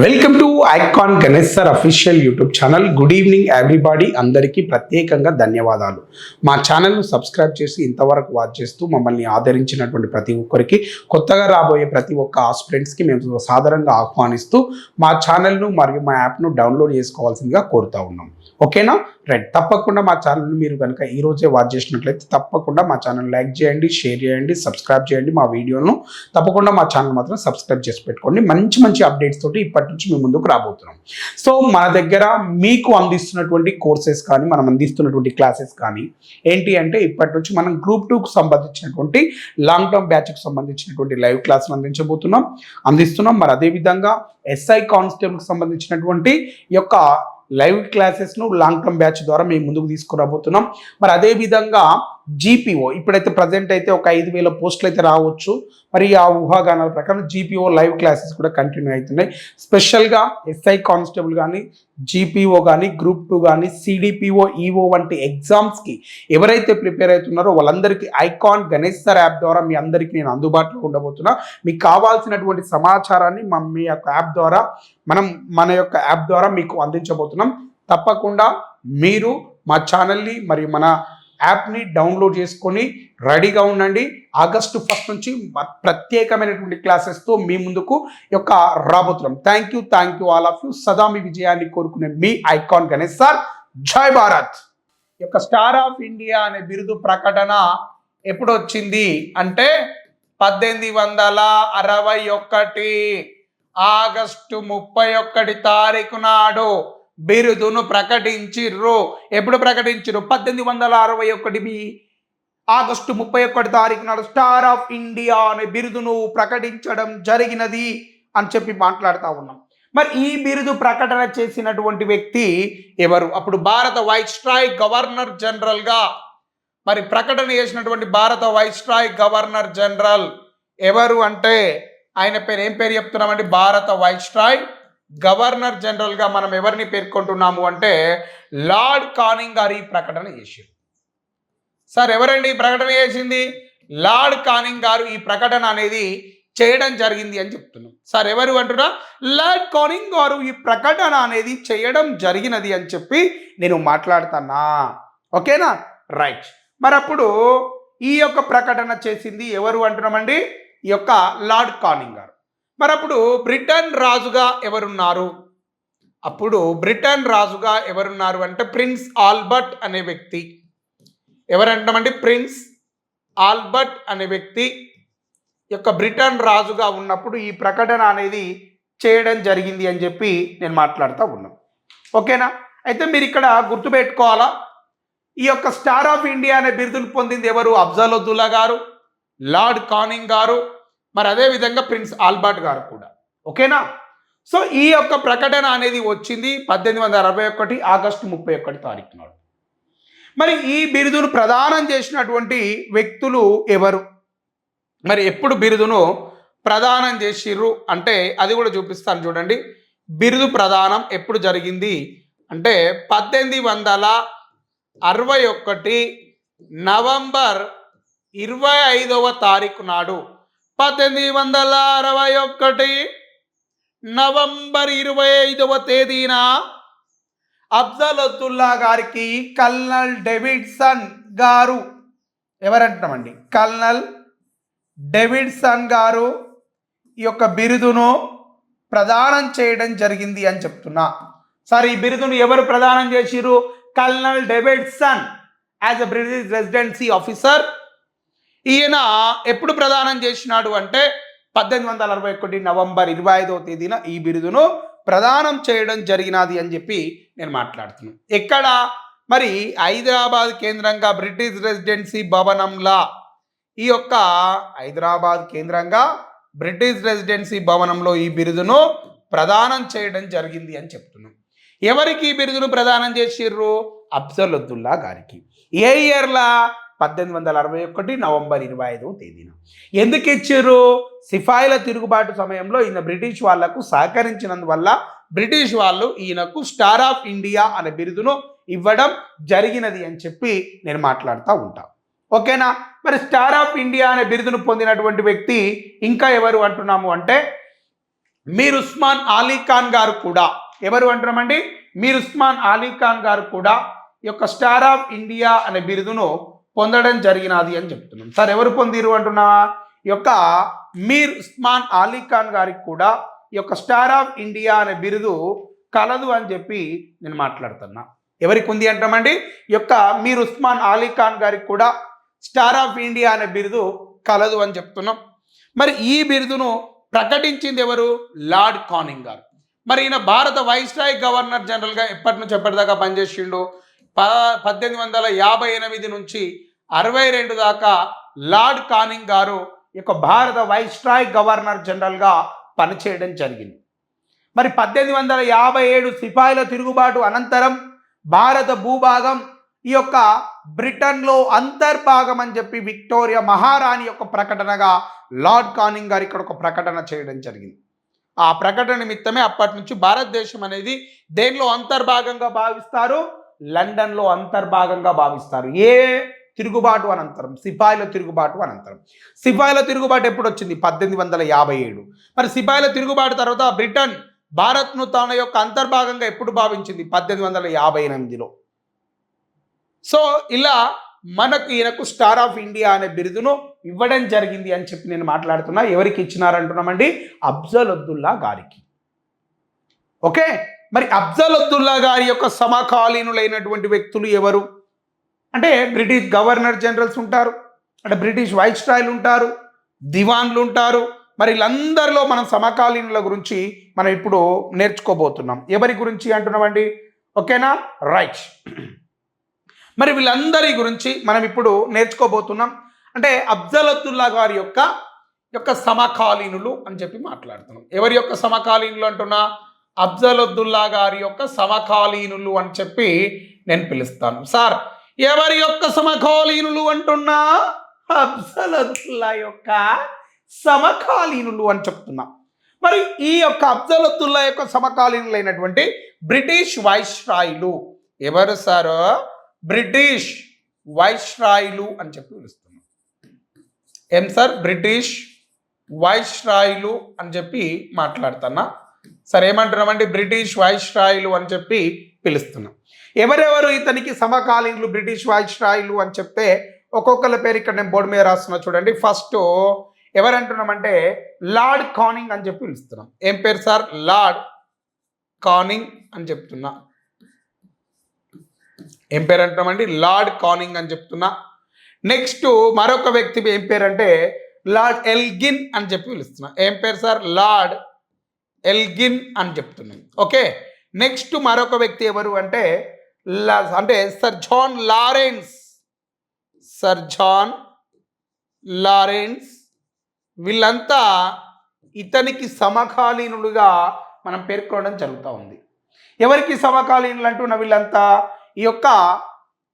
Welcome to Icon Ganesh sir official YouTube channel good evening everybody అందరికీ ప్రత్యేకంగా ధన్యవాదాలు. మా ఛానల్ను సబ్స్క్రైబ్ చేసి ఇంతవరకు వాచ్ చేస్తూ మమ్మల్ని ఆదరించినటువంటి ప్రతి ఒక్కరికి కొత్తగా రాబోయే ప్రతి ఒక్క ఆస్పిరెంట్స్కి మేము సాధారణంగా ఆహ్వానిస్తూ మా ఛానల్ను మరియు మా యాప్ను డౌన్లోడ్ చేసుకోవాల్సిందిగా కోరుతా ఉన్నాం. ఓకేనా? రైట్ తప్పకుండా మా ఛానల్ని మీరు కనుక ఈ రోజే వాచ్ చేసినట్లయితే తప్పకుండా మా ఛానల్ లైక్ చేయండి షేర్ చేయండి సబ్స్క్రైబ్ చేయండి మా వీడియోను తప్పకుండా మా ఛానల్ మాత్రం సబ్స్క్రైబ్ చేసి పెట్టుకోండి. మంచి మంచి అప్డేట్స్ తోటి ఇప్పటి నుంచి మీ ముందుకు రాబోతున్నాం. సో మన దగ్గర మీకు అందిస్తున్నటువంటి కోర్సెస్ కానీ మనం అందిస్తున్నటువంటి క్లాసెస్ కానీ ఏంటి అంటే ఇప్పటి నుంచి మనం గ్రూప్ టూకు సంబంధించినటువంటి లాంగ్ టర్మ్ బ్యాచ్కి సంబంధించినటువంటి లైవ్ క్లాస్ను అందించబోతున్నాం. అందిస్తున్నాం. మరి అదేవిధంగా ఎస్ఐ కానిస్టేబుల్కి సంబంధించినటువంటి యొక్క లైవ్ క్లాసెస్ను లాంగ్ టర్మ్ బ్యాచ్ ద్వారా మేము ముందుకు తీసుకురాబోతున్నాం. మరి అదే విధంగా జీపీఓ ఇప్పుడైతే ప్రజెంట్ అయితే ఒక ఐదు వేల పోస్టులు అయితే రావచ్చు. మరి ఆ ఊహాగానాల ప్రకారం జీపీఓ లైవ్ క్లాసెస్ కూడా కంటిన్యూ అవుతున్నాయి. స్పెషల్గా ఎస్ఐ కానిస్టేబుల్ కానీ జీపీఓ కానీ గ్రూప్ టూ కానీ సిడిపిఓ ఈఓ వంటి ఎగ్జామ్స్కి ఎవరైతే ప్రిపేర్ అవుతున్నారో వాళ్ళందరికీ ఐకాన్ గణేష్ సార్ యాప్ ద్వారా మీ అందరికీ నేను అందుబాటులో ఉండబోతున్నా. మీకు కావాల్సినటువంటి సమాచారాన్ని మా మీ యొక్క యాప్ ద్వారా మనం మన యొక్క యాప్ ద్వారా మీకు అందించబోతున్నాం. తప్పకుండా మీరు మా ఛానల్ని మరియు మన యాప్ని డౌన్లోడ్ చేసుకొని రెడీగా ఉండండి. ఆగస్టు ఫస్ట్ నుంచి ప్రత్యేకమైనటువంటి క్లాసెస్తో మీ ముందుకు యొక్క రాబోతున్నాం. Thank you thank you all of you సదా మీ విజయాన్ని కోరుకునే మీ ఐకాన్ గణేష్ సార్. జై భారత్. యొక్క స్టార్ ఆఫ్ ఇండియా అనే బిరుదు ప్రకటన ఎప్పుడు వచ్చింది అంటే పద్దెనిమిది వందల అరవై ఒకటి ఆగస్టు ముప్పై ఒకటి తారీఖు నాడు బిరుదును ప్రకటించిర్రు. ఎప్పుడు ప్రకటించిర్రు? పద్దెనిమిది వందల అరవై ఒకటి ఆగస్టు ముప్పై ఒకటి తారీఖు నాడు స్టార్ ఆఫ్ ఇండియా అనే బిరుదును ప్రకటించడం జరిగినది అని చెప్పి మాట్లాడుతూ ఉన్నాం. మరి ఈ బిరుదు ప్రకటన చేసినటువంటి వ్యక్తి ఎవరు? అప్పుడు భారత వైస్ట్రాయ్ గవర్నర్ జనరల్గా. మరి ప్రకటన చేసినటువంటి భారత వైస్ట్రాయ్ గవర్నర్ జనరల్ ఎవరు అంటే ఆయన పేరు ఏం పేరు చెప్తున్నామండి? భారత వైస్ట్రాయ్ గవర్నర్ జనరల్గా మనం ఎవరిని పేర్కొంటున్నాము అంటే లార్డ్ కానింగ్ గారు ఈ ప్రకటన చేశారు సార్ ఎవరండి ఈ ప్రకటన చేసింది? లార్డ్ కానింగ్ గారు ఈ ప్రకటన అనేది చేయడం జరిగింది అని చెప్తున్నాం. సార్ ఎవరు అంటున్నా? లార్డ్ కానింగ్ గారు ఈ ప్రకటన అనేది చేయడం జరిగినది అని చెప్పి నేను మాట్లాడుతున్నా. ఓకేనా? రైట్. మరి అప్పుడు ఈ యొక్క ప్రకటన చేసింది ఎవరు అంటున్నామండి? ఈ యొక్క లార్డ్ కానింగ్ గారు. మరి అప్పుడు బ్రిటన్ రాజుగా ఎవరున్నారు? అప్పుడు బ్రిటన్ రాజుగా ఎవరున్నారు అంటే ప్రిన్స్ ఆల్బర్ట్ అనే వ్యక్తి. ఎవరంటామండి ప్రిన్స్ ఆల్బర్ట్ అనే వ్యక్తి యొక్క బ్రిటన్ రాజుగా ఉన్నప్పుడు ఈ ప్రకటన అనేది చేయడం జరిగింది అని చెప్పి నేను మాట్లాడుతూ ఉన్నాను ఓకేనా? అయితే మీరు ఇక్కడ గుర్తుపెట్టుకోవాలా? ఈ యొక్క స్టార్ ఆఫ్ ఇండియా అనే బిరుదులు పొందింది ఎవరు? అఫ్జలుద్దుల్లా గారు లార్డ్ కానింగ్ గారు మరి అదే విధంగా ప్రిన్స్ ఆల్బర్ట్ గారు కూడా. ఓకేనా? సో ఈ యొక్క ప్రకటన అనేది వచ్చింది పద్దెనిమిది వందల అరవై ఒకటి ఆగస్టు ముప్పై ఒకటి తారీఖు నాడు. మరి ఈ బిరుదును ప్రదానం చేసినటువంటి వ్యక్తులు ఎవరు? మరి ఎప్పుడు బిరుదును ప్రదానం చేసిర్రు అంటే అది కూడా చూపిస్తాను చూడండి. బిరుదు ప్రదానం ఎప్పుడు జరిగింది అంటే పద్దెనిమిది వందల అరవై ఒకటి నవంబర్ ఇరవై ఐదవ తారీఖు నాడు. పద్దెనిమిది వందల అరవై ఒకటి నవంబర్ ఇరవై ఐదవ తేదీన అఫ్జలుద్దుల్లా గారికి కల్నల్ డెవిడ్సన్ గారు ఎవరంటామండి? కల్నల్ డెవిడ్సన్ గారు ఈ యొక్క బిరుదును ప్రదానం చేయడం జరిగింది అని చెప్తున్నా. సార్ ఈ బిరుదును ఎవరు ప్రదానం చేసిరు colonel Davidson as a British residency officer ఈయన ఎప్పుడు ప్రదానం చేసినాడు అంటే పద్దెనిమిది వందల అరవై ఒకటి నవంబర్ ఇరవై ఐదవ తేదీన ఈ బిరుదును ప్రదానం చేయడం జరిగినది అని చెప్పి నేను మాట్లాడుతున్నాను ఎక్కడ? మరి హైదరాబాద్ కేంద్రంగా బ్రిటిష్ రెసిడెన్సీ భవనంలా. ఈ యొక్క హైదరాబాద్ కేంద్రంగా బ్రిటిష్ రెసిడెన్సీ భవనంలో ఈ బిరుదును ప్రదానం చేయడం జరిగింది అని చెప్తున్నాం. ఎవరికి ఈ బిరుదును ప్రదానం చేసిర్రు? అఫ్జలుద్దుల్లా గారికి. ఏ ఇయర్లా? పద్దెనిమిది వందల అరవై ఒకటి నవంబర్ ఇరవై ఐదవ తేదీన. ఎందుకు ఇచ్చారు? సిఫాయిల తిరుగుబాటు సమయంలో ఈయన బ్రిటిష్ వాళ్ళకు సహకరించినందువల్ల బ్రిటిష్ వాళ్ళు ఈయనకు స్టార్ ఆఫ్ ఇండియా అనే బిరుదును ఇవ్వడం జరిగినది అని చెప్పి నేను మాట్లాడుతూ ఉంటా. ఓకేనా? మరి స్టార్ ఆఫ్ ఇండియా అనే బిరుదును పొందినటువంటి వ్యక్తి ఇంకా ఎవరు అంటున్నాము అంటే మీర్ ఉస్మాన్ అలీ ఖాన్ గారు కూడా. ఎవరు అంటున్నామండి? మీర్ ఉస్మాన్ అలీ ఖాన్ గారు కూడా ఈ యొక్క స్టార్ ఆఫ్ ఇండియా అనే బిరుదును పొందడం జరిగినది అని చెప్తున్నాం. సార్ ఎవరు పొందిరు అంటున్నా? ఈ యొక్క మీర్ ఉస్మాన్ అలీ ఖాన్ గారికి కూడా ఈ యొక్క స్టార్ ఆఫ్ ఇండియా అనే బిరుదు కలదు అని చెప్పి నేను మాట్లాడుతున్నా. ఎవరికి ఉంది అంటామండి? ఈ యొక్క మీర్ ఉస్మాన్ అలీ ఖాన్ గారికి కూడా స్టార్ ఆఫ్ ఇండియా అనే బిరుదు కలదు అని చెప్తున్నాం. మరి ఈ బిరుదును ప్రకటించింది ఎవరు? లార్డ్ కానింగ్ గారు. మరి ఈయన భారత వైస్రాయ్ గవర్నర్ జనరల్గా ఎప్పటి నుంచి ఎప్పటిదాకా పనిచేసిండు? ప పద్దెనిమిది వందల యాభై ఎనిమిది నుంచి అరవై రెండు దాకా లార్డ్ కానింగ్ గారు ఈ యొక్క భారత వైస్రాయ్ గవర్నర్ జనరల్గా పనిచేయడం జరిగింది. మరి పద్దెనిమిది వందల యాభై ఏడు సిపాయిల తిరుగుబాటు అనంతరం భారత భూభాగం ఈ యొక్క బ్రిటన్లో అంతర్భాగం అని చెప్పి విక్టోరియా మహారాణి యొక్క ప్రకటనగా లార్డ్ కానింగ్ గారు ఇక్కడ ఒక ప్రకటన చేయడం జరిగింది. ఆ ప్రకటన నిమిత్తమే అప్పటి నుంచి భారతదేశం అనేది దేనిలో అంతర్భాగంగా భావిస్తారు? లండన్లో అంతర్భాగంగా భావిస్తారు. ఏ తిరుగుబాటు అనంతరం? సిపాయిల తిరుగుబాటు అనంతరం. సిపాయిల తిరుగుబాటు ఎప్పుడు వచ్చింది? పద్దెనిమిది వందల యాభై ఏడు. మరి సిపాయిల తిరుగుబాటు తర్వాత బ్రిటన్ భారత్ను తన యొక్క అంతర్భాగంగా ఎప్పుడు భావించింది? పద్దెనిమిది వందల యాభై ఎనిమిదిలో. సో ఇలా మనకు ఈయనకు స్టార్ ఆఫ్ ఇండియా అనే బిరుదును ఇవ్వడం జరిగింది అని చెప్పి నేను మాట్లాడుతున్నా. ఎవరికి ఇచ్చినారంటున్నామండి? అఫ్జల్ అబ్దుల్లా గారికి. ఓకే? మరి అఫ్జల్ అబ్దుల్లా గారి యొక్క సమకాలీనులైనటువంటి వ్యక్తులు ఎవరు? అంటే బ్రిటిష్ గవర్నర్ జనరల్స్ ఉంటారు అంటే బ్రిటిష్ వైస్రాయ్లు ఉంటారు దివాన్లు ఉంటారు. మరి వీళ్ళందరిలో మనం సమకాలీనుల గురించి మనం ఇప్పుడు నేర్చుకోబోతున్నాం. ఎవరి గురించి అంటున్నామండి? ఓకేనా? రైట్. మరి వీళ్ళందరి గురించి మనం ఇప్పుడు నేర్చుకోబోతున్నాం. అంటే అఫ్జలతుల్లా గారి యొక్క యొక్క సమకాలీనులు అని చెప్పి మాట్లాడుతున్నాం. ఎవరి యొక్క సమకాలీనులు అంటున్నా? అబ్జలద్దుల్లా గారి యొక్క సమకాలీనులు అని చెప్పి నేను పిలుస్తాను. సార్ ఎవరి యొక్క సమకాలీనులు అంటున్నా? అబ్జలద్దుల్లా యొక్క సమకాలీనులు అని చెప్తున్నా. మరి ఈ యొక్క అఫ్జలద్దుల్లా యొక్క సమకాలీనులైనటువంటి బ్రిటిష్ వైస్రాయిలు ఎవరు సార్? బ్రిటిష్ వైస్రాయిలు అని చెప్పి పిలుస్తున్నాం. ఏం సార్? బ్రిటిష్ వైస్రాయిలు అని చెప్పి మాట్లాడుతున్నా. సరే ఏమంటున్నామంటే బ్రిటిష్ వైస్రాయిలు అని చెప్పి పిలుస్తున్నాం. ఎవరెవరు ఇతనికి సమకాలీనులు బ్రిటిష్ వైస్రాయిలు అని చెప్తే ఒక్కొక్కరి పేరు ఇక్కడ నేను బోర్డు మీద రాస్తున్నా చూడండి. ఫస్ట్ ఎవరంటున్నామంటే లార్డ్ కానింగ్ అని చెప్పి పిలుస్తున్నాం. ఏం పేరు సార్? లార్డ్ కానింగ్ అని చెప్తున్నా. ఏం పేరు అంటున్నామండి లార్డ్ కానింగ్ అని చెప్తున్నా. నెక్స్ట్ మరొక వ్యక్తి ఏం పేరు అంటే లార్డ్ ఎల్గిన్ అని చెప్పి పిలుస్తున్నా. ఏం పేరు సార్? లార్డ్ ఎల్గిన్ అని చెప్తున్నాయి ఓకే? నెక్స్ట్ మరొక వ్యక్తి ఎవరు అంటే అంటే sir John Lawrence. Sir John Lawrence. వీళ్ళంతా ఇతనికి సమకాలీనులుగా మనం పేర్కొనడం జరుగుతూ ఉంది. ఎవరికి సమకాలీనులు అంటున్న వీళ్ళంతా? ఈ యొక్క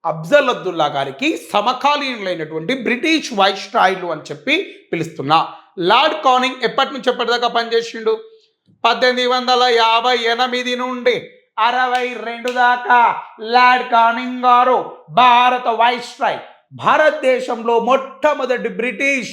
అఫ్జల్ అబ్దుల్లా గారికి సమకాలీనులైనటువంటి బ్రిటిష్ వైస్రాయిలు అని చెప్పి పిలుస్తున్నా. లార్డ్ కానింగ్ ఎప్పటి నుంచి ఎప్పటిదాకా పనిచేసిండు? పద్దెనిమిది వందల యాభై ఎనిమిది నుండి అరవై రెండు దాకా లార్డ్ కానింగ్ గారు భారత వైస్రాయ్ భారతదేశంలో మొట్టమొదటి బ్రిటిష్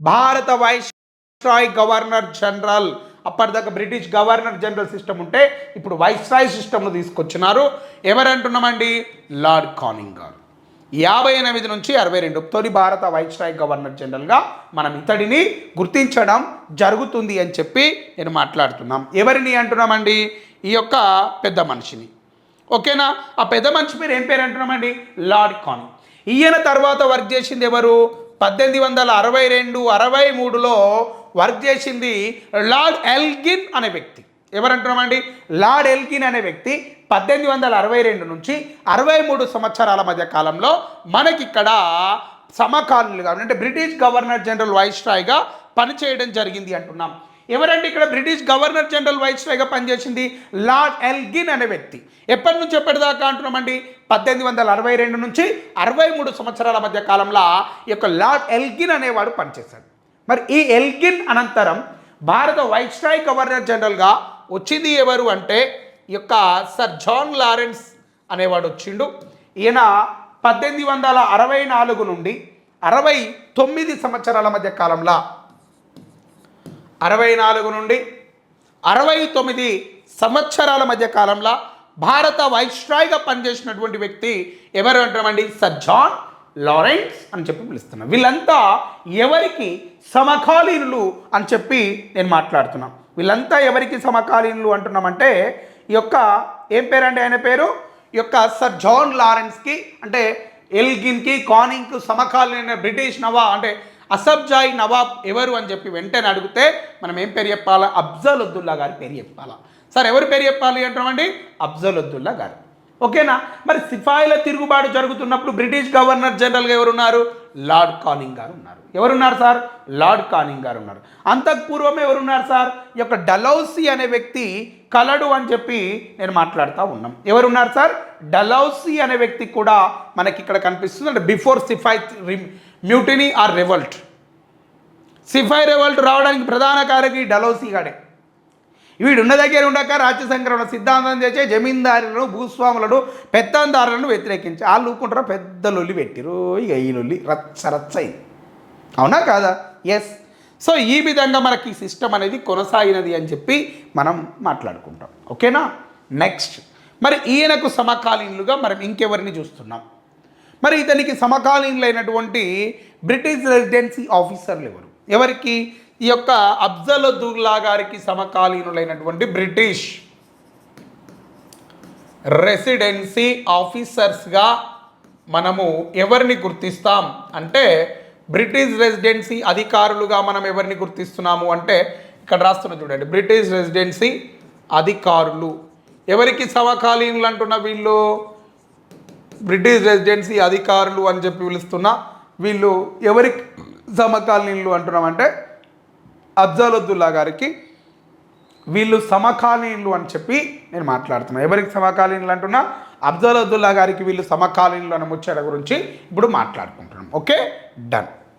భారత వైస్రాయ్ గవర్నర్ జనరల్. అప్పటిదాకా బ్రిటిష్ గవర్నర్ జనరల్ సిస్టమ్ ఉంటే ఇప్పుడు వైస్రాయ్ సిస్టమ్ను తీసుకొచ్చినారు. ఎవరంటున్నామండి? లార్డ్ కానింగ్ గారు. యాభై ఎనిమిది నుంచి అరవై రెండు. తొలి భారత వైస్రాయ్ గవర్నర్ జనరల్గా మనం ఇతడిని గుర్తించడం జరుగుతుంది అని చెప్పి నేను మాట్లాడుతున్నాం. ఎవరిని అంటున్నామండి? ఈ యొక్క పెద్ద మనిషిని. ఓకేనా? ఆ పెద్ద మనిషి పేరు ఏం పేరు అంటున్నామండి? లార్డ్ కానింగ్ ఈయన తర్వాత వర్క్ చేసింది ఎవరు? పద్దెనిమిది వందల అరవై రెండు అరవై మూడులో వర్క్ చేసింది లార్డ్ ఎల్గిన్ అనే వ్యక్తి. ఎవరంటున్నామండి? లార్డ్ ఎల్గిన్ అనే వ్యక్తి పద్దెనిమిది వందల అరవై రెండు నుంచి అరవై మూడు సంవత్సరాల మధ్య కాలంలో మనకిక్కడ సమకాలీనులుగా అంటే బ్రిటిష్ గవర్నర్ జనరల్ వైస్రాయ్గా పనిచేయడం జరిగింది అంటున్నాం. ఎవరండి ఇక్కడ బ్రిటిష్ గవర్నర్ జనరల్ వైస్రాయ్గా పనిచేసింది? లార్డ్ ఎల్గిన్ అనే వ్యక్తి. ఎప్పటి నుంచి ఎప్పటిదాకా అంటున్నామండి? పద్దెనిమిది వందల అరవై రెండు నుంచి అరవై మూడు సంవత్సరాల మధ్య కాలంలో ఈ యొక్క లార్డ్ ఎల్గిన్ అనేవాడు పనిచేశాడు. మరి ఈ ఎల్గిన్ అనంతరం భారత వైస్రాయ్ గవర్నర్ జనరల్గా వచ్చింది ఎవరు అంటే ఈ యొక్క సర్ జాన్ లారెన్స్ అనేవాడు వచ్చిండు. ఈయన పద్దెనిమిది వందల అరవై నాలుగు నుండి అరవై తొమ్మిది సంవత్సరాల మధ్య కాలంలో. అరవై నాలుగు నుండి అరవై తొమ్మిది సంవత్సరాల మధ్య కాలంలో భారత వైస్రాయ్గా పనిచేసినటువంటి వ్యక్తి ఎవరు అంటామండి సర్ జాన్ లారెన్స్ అని చెప్పి పిలుస్తున్నాం. వీళ్ళంతా ఎవరికి సమకాలీనులు అని చెప్పి నేను మాట్లాడుతున్నాను వీళ్ళంతా ఎవరికి సమకాలీనులు అంటున్నామంటే ఈ యొక్క ఏం పేరండి ఆయన పేరు? ఈ యొక్క సర్ జాన్ లారెన్స్కి అంటే ఎల్గిన్కి కానింగ్కి సమకాలీన బ్రిటిష్ నవాబ్ అంటే అసబ్జాయి నవాబ్ ఎవరు అని చెప్పి వెంటనే అడిగితే మనం ఏం పేరు చెప్పాలా? అబ్జల్ ఉద్దుల్లా గారి పేరు చెప్పాలా. సార్ ఎవరు పేరు చెప్పాలి అంటున్నామండి? అబ్జల్ ఉద్దుల్లా గారు. ఓకేనా? మరి సిపాయిల తిరుగుబాటు జరుగుతున్నప్పుడు బ్రిటిష్ గవర్నర్ జనరల్గా ఎవరున్నారు? లార్డ్ కానింగ్ గారు ఉన్నారు. ఎవరున్నారు సార్? లార్డ్ కానింగ్ గారు ఉన్నారు. అంతకు పూర్వం ఎవరున్నారు సార్? ఈ యొక్క డలౌసీ అనే వ్యక్తి కలడు అని చెప్పి నేను మాట్లాడుతూ ఉన్నాం. ఎవరున్నారు సార్? డలౌసీ అనే వ్యక్తి కూడా మనకి ఇక్కడ కనిపిస్తుంది. అంటే before sepoy mutiny or revolt. Sepoy revolt రావడానికి ప్రధాన కారకి డలౌసీ గాడే. వీడున్న దగ్గర ఉండక రాజ్య సంక్రమణ సిద్ధాంతం చేసే జమీందారులను భూస్వాములను పెత్తందారులను వ్యతిరేకించి వాళ్ళు ఊకుంటారా పెద్ద లొల్లి పెట్టిరు ఇక ఈ లొల్లి రచ్చ రచ్చ అవునా కాదా? ఎస్ సో ఈ విధంగా మనకి సిస్టమ్ అనేది కొనసాగినది అని చెప్పి మనం మాట్లాడుకుంటాం. ఓకేనా నెక్స్ట్ మరి ఈయనకు సమకాలీనులుగా మనం ఇంకెవరిని చూస్తున్నాం? మరి ఇతనికి సమకాలీనులైనటువంటి బ్రిటిష్ రెసిడెన్సీ ఆఫీసర్లు ఎవరు? ఎవరికి? ఈ యొక్క అబ్జలదుల్లా గారికి సమకాలీనులైనటువంటి బ్రిటిష్ రెసిడెన్సీ ఆఫీసర్స్గా మనము ఎవరిని గుర్తిస్తాం? అంటే బ్రిటిష్ రెసిడెన్సీ అధికారులుగా మనం ఎవరిని గుర్తిస్తున్నాము? అంటే ఇక్కడ రాస్తున్నా చూడండి బ్రిటిష్ రెసిడెన్సీ అధికారులు. ఎవరికి సమకాలీనులు అంటున్న వీళ్ళు? బ్రిటిష్ రెసిడెన్సీ అధికారులు అని చెప్పి పిలుస్తున్న వీళ్ళు ఎవరికి సమకాలీనులు అంటున్నామంటే అబ్జాలుద్దుల్లా గారికి వీళ్ళు సమకాలీనులు అని చెప్పి నేను మాట్లాడుతున్నా. ఎవరికి సమకాలీనులు అంటున్నా? అబ్జాలుద్దుల్లా గారికి వీళ్ళు సమకాలీనులు అనే ముచ్చట గురించి ఇప్పుడు మాట్లాడుకుంటున్నాం. ఓకే? డన్.